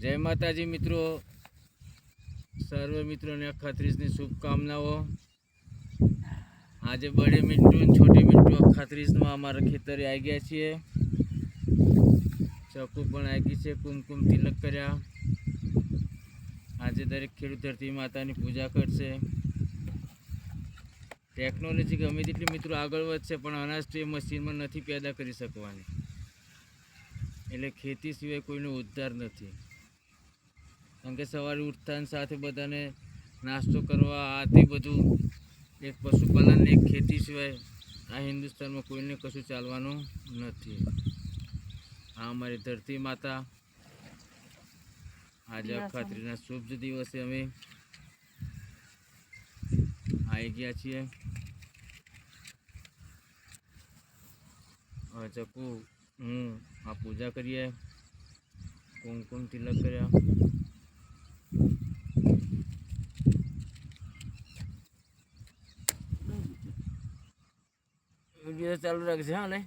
જય માતાજી મિત્રો. સર્વ મિત્રોને અખાત્રીસની શુભકામનાઓ. આજે બડે મિન્ટુ અને છોટી મિન્ટુ અખાત્રીસમાં અમારા ખેતરે આવી ગયા છીએ. ચકુ પણ આવી છે કુમકુમ તિલક કર્યા આજે દરેક ખેડૂત ધરતી માતાની પૂજા કરશે. ટેકનોલોજી ગમે તેટલી મિત્રો આગળ વધશે પણ અનાજ તો એ મશીનમાં નથી પેદા કરી શકવાની. એટલે ખેતી સિવાય કોઈનો ઉદ્ધાર નથી. કારણ કે સવારે ઉઠતાની સાથે બધાને નાસ્તો કરવા આ તે બધું એક પશુપાલન એક ખેતી સિવાય આ હિન્દુસ્તાનમાં કોઈને કશું ચાલવાનું નથી. આ અમારી ધરતી માતા. આજે અખાત્રીના શુભ દિવસે અમે આવી ગયા છીએ. ચકુ હું પૂજા કરીએ. કુમકુમ તિલક કર્યા. વીડિયો ચાલુ રાખજે હા ને